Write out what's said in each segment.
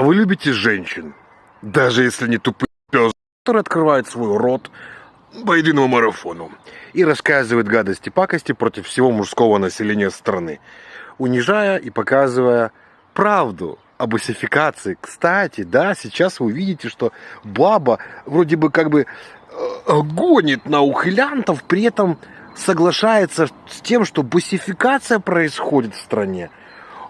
А Вы любите женщин, даже если не тупый пес, который открывает свой рот по единому марафону и рассказывает гадости пакости против всего мужского населения страны, унижая и показывая правду об осификации. Кстати, да, сейчас вы увидите, что баба вроде бы как бы э, гонит на ухилянтов, при этом соглашается с тем, что босификация происходит в стране.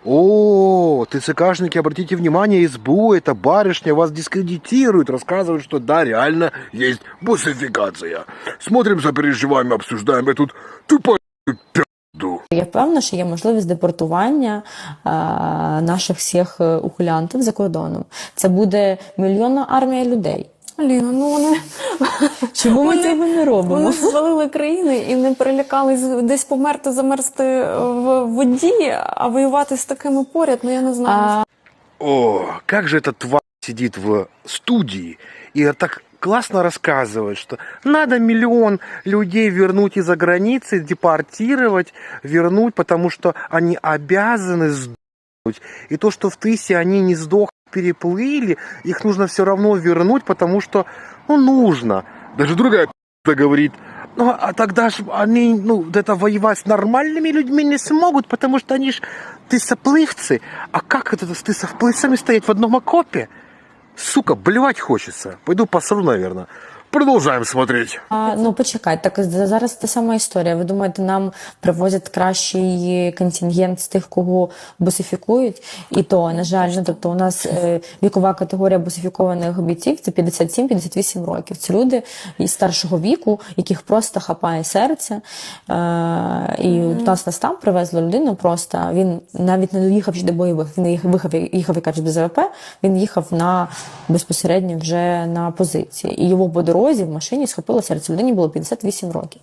О, ТЦКшники, обратите внимание, СБУ, эта барышня вас дискредитирует, рассказывает, что да, реально есть босификация. Смотрим, сопереживаем, обсуждаем эту тупую пизду. Я впевнена, що є можливість депортування е, наших всіх е, ухилянтів за кордоном. Це буде мільйонна армія людей. Аліна, ну вони, Чому ми Вони- цього не робимо? вони звалили країни і не перелякались десь померти, замерзти в воді, а воювати з такими поряд, ну я не знаю. А, О, как же эта тварь сидит в студии и так классно рассказывает, что надо миллион людей вернуть из-за границы, депортировать, вернуть, потому что они обязаны сдохнуть. И то, что в Тысе они не сдохли, переплыли, их нужно все равно вернуть, потому что, ну, нужно. Даже другая пи***а говорит, ну, а тогда же они, ну, вот это воевать с нормальными людьми не смогут, потому что они ж тысоплывцы. А как это с тысоплывцами стоять в одном окопе? Сука, блевать хочется. Пойду посру, наверное. Продолжаем смотреть. а, ну почекай, так зараз та сама історія. Ви думаєте, нам привозять кращий контингент з тих, кого босифікують? І то, на жаль, ну тобто у нас е, вікова категорія босифікованих бійців це 57-58 років. Це люди із старшого віку, яких просто хапає серце. Е, і у нас нас там привезли людину просто. Він навіть не доїхав до бойових. Він їх- виїхав, їхав, як кажуть, без АВП. Він їхав на безпосередньо вже на позиції. І його по дорозі в машині схопило серце. Людині було 58 років.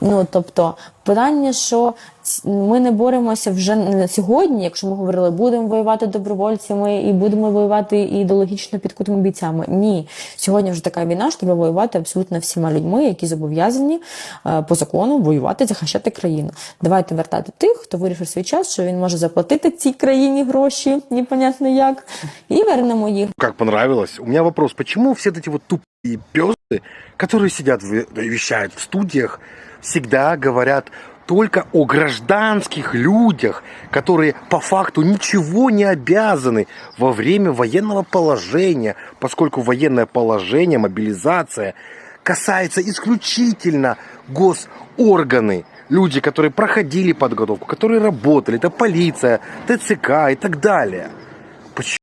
Ну тобто, питання, що ц- ми не боремося вже на сьогодні, якщо ми говорили, будемо воювати добровольцями і будемо воювати ідеологічно підкутими бійцями. Ні, сьогодні вже така війна, що треба воювати абсолютно всіма людьми, які зобов'язані е, по закону воювати, захищати країну. Давайте вертати тих, хто вирішив свій час, що він може заплатити цій країні гроші, непонятно як, і вернемо їх. Как понравилось. У меня вопрос, почему все эти вот тупые пёсы, которые сидят, в- вещают в студиях, всегда говорят только о гражданских людях, которые по факту ничего не обязаны во время военного положения, поскольку военное положение, мобилизация касается исключительно госорганы, люди, которые проходили подготовку, которые работали, это полиция, ТЦК и так далее. Почему?